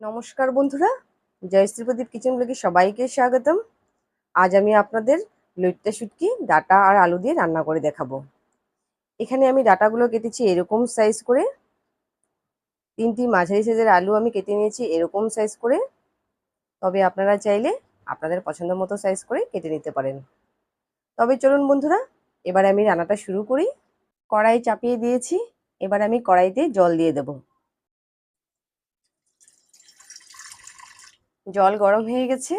নমস্কার বন্ধুরা জয়শ্রী প্রদীপ কিচেন ব্লগে সবাইকে স্বাগতম। আজ আমি আপনাদের লইট্টা শুটকি, ডাটা আর আলু দিয়ে রান্না করে দেখাবো। এখানে আমি ডাটাগুলো কেটেছি এরকম সাইজ করে। তিনটি মাঝারি সাইজের আলু আমি কেটে নিয়েছি এরকম সাইজ করে। তবে আপনারা চাইলে আপনাদের পছন্দ মতো সাইজ করে কেটে নিতে পারেন। তবে চলুন বন্ধুরা, এবার আমি রান্নাটা শুরু করি। কড়াই চাপিয়ে দিয়েছি, এবার আমি কড়াইতে জল দিয়ে দেবো। জল গরম হয়ে গেছে,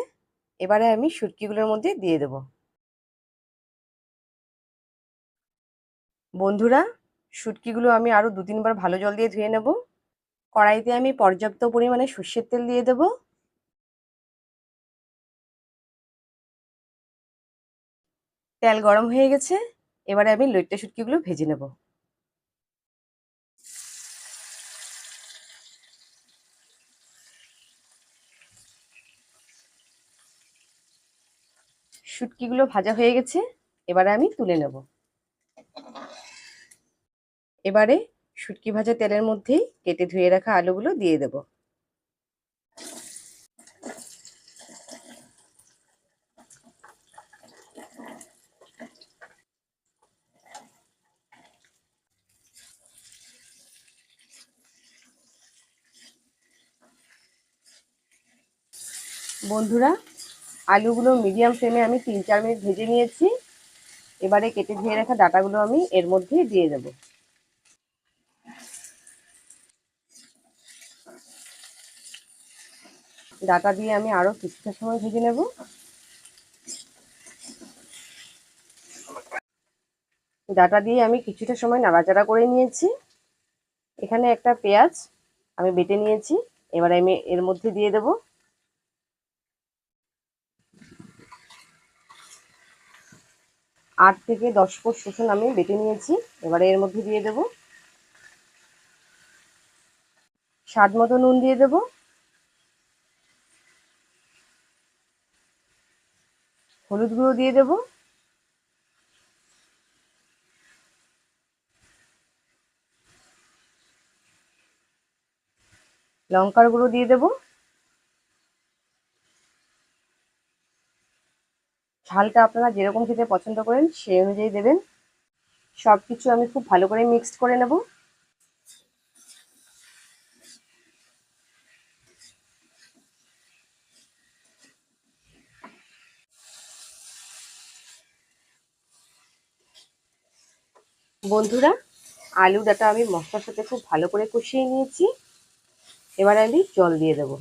এবারে আমি শুটকিগুলোর মধ্যে দিয়ে দেব। বন্ধুরা শুটকিগুলো আমি আরও দু তিনবার ভালো জল দিয়ে ধুয়ে নেব। কড়াইতে আমি পর্যাপ্ত পরিমাণে সর্ষের তেল দিয়ে দেব। তেল গরম হয়ে গেছে, এবারে আমি লইট্টা শুটকিগুলো ভেজে নেব। শুটকিগুলো ভাজা হয়ে গেছে, এবারে আমি তুলে নেব। এবারে শুটকি ভাজা তেলের মধ্যেই কেটে ধুয়ে রাখা আলুগুলো দিয়ে দেব। বন্ধুরা আলুগুলো মিডিয়াম ফ্লেমে আমি তিন চার মিনিট ভেজে নিয়েছি। এবারে কেটে ধুয়ে রাখা ডাটাগুলো আমি এর মধ্যে দিয়ে দেব। ডাটা দিয়ে আমি আরও কিছুটা সময় ভেজে নেব। ডাটা দিয়ে আমি কিছুটা সময় নাড়াচাড়া করে নিয়েছি। এখানে একটা পেঁয়াজ আমি বেটে নিয়েছি। এবার আমি এর মধ্যে দিয়ে দেবো। আট থেকে দশ ফুট রসুন আমি বেটে নিয়েছি। এবারে এর মধ্যে দিয়ে দেব। স্বাদ মতো নুন দিয়ে দেব। হলুদ গুঁড়ো দিয়ে দেব। লঙ্কার গুঁড়ো দিয়ে দেবো। ঝালটা আপনারা যেরকম খেতে পছন্দ করেন সেই অনুযায়ী দেবেন। সব কিছু আমি খুব ভালো করে মিক্সড করে নেব। বন্ধুরা আলু ডাটা আমি মশলার সাথে খুব ভালো করে কষিয়ে নিয়েছি। এবার আমি জল দিয়ে দেবো।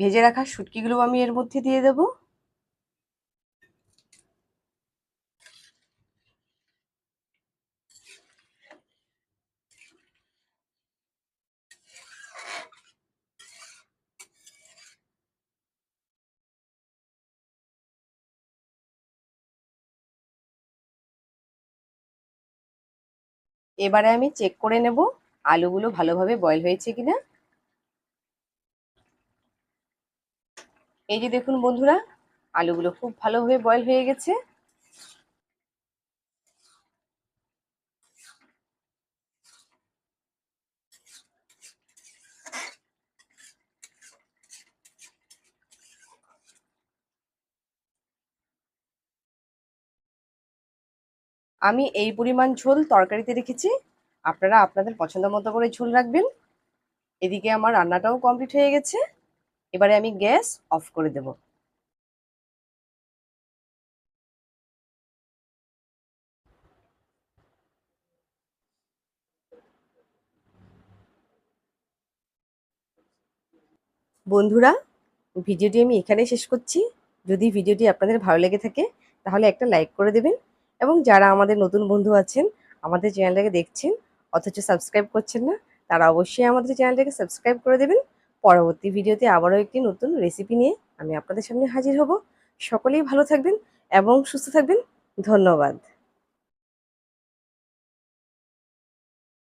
ভেজে রাখা শুটকিগুলো আমি এর মধ্যে দিয়ে দেব। এবারে আমি চেক করে নেব আলুগুলো ভালোভাবে বয়েল হয়েছে কিনা। এই যে দেখুন বন্ধুরা, আলুগুলো খুব ভালোভাবে বয়েল হয়ে গেছে। আমি এই পরিমাণ ঝোল তরকারিতে রেখেছি। আপনারা আপনাদের পছন্দ মতো করে ঝোল রাখবেন। এদিকে আমার রান্নাটাও কমপ্লিট হয়ে গেছে। এবারে আমি গ্যাস অফ করে দেব। বন্ধুরা, ভিডিওটি আমি এখানে শেষ করছি। যদি ভিডিওটি আপনাদের ভালো লেগে থাকে, তাহলে একটা লাইক করে দেবেন এবং যারা আমাদের নতুন বন্ধু আছেন, আমাদের চ্যানেলটাকে দেখছেন, অথচ সাবস্ক্রাইব করছেন না, তারা অবশ্যই আমাদের চ্যানেলটাকে সাবস্ক্রাইব করে দেবেন। পরবর্তী ভিডিওতে আবারও একটি নতুন রেসিপি নিয়ে আমি আপনাদের সামনে হাজির হব। সকলেই ভালো থাকবেন এবং সুস্থ থাকবেন। ধন্যবাদ।